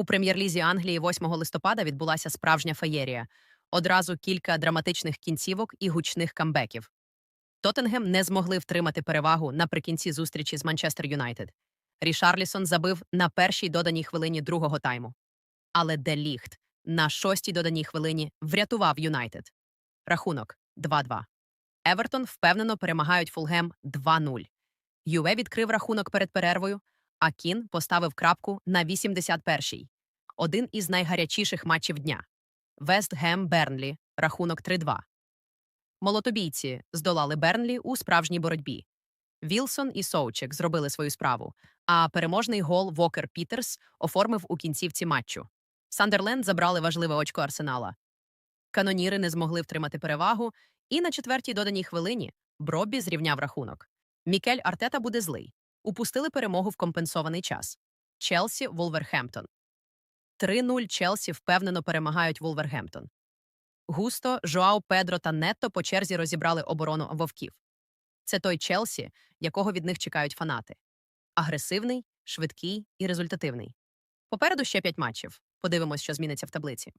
У прем'єр-лізі Англії 8 листопада відбулася справжня феєрія. Одразу кілька драматичних кінцівок і гучних камбеків. Тоттенгем не змогли втримати перевагу наприкінці зустрічі з Манчестер Юнайтед. Рішарлісон забив на першій доданій хвилині другого тайму. Але Де Ліхт на шостій доданій хвилині врятував Юнайтед. Рахунок 2-2. Евертон впевнено перемагають Фулгем 2-0. Юве відкрив рахунок перед перервою, а Кін поставив крапку на 81-й. Один із найгарячіших матчів дня. Вест Гем Бернлі. Рахунок 3-2. Молотобійці здолали Бернлі у справжній боротьбі. Вілсон і Соучек зробили свою справу, а переможний гол Вокер Пітерс оформив у кінцівці матчу. Сандерленд забрали важливе очко арсенала. Каноніри не змогли втримати перевагу, і на четвертій доданій хвилині Бробі зрівняв рахунок. Мікель Артета буде злий. Упустили перемогу в компенсований час. Челсі Вулверхемптон. 3-0 Челсі впевнено перемагають Вулвергемптон. Густо, Жоау, Педро та Нетто по черзі розібрали оборону вовків. Це той Челсі, якого від них чекають фанати. Агресивний, швидкий і результативний. Попереду ще п'ять матчів. Подивимось, що зміниться в таблиці.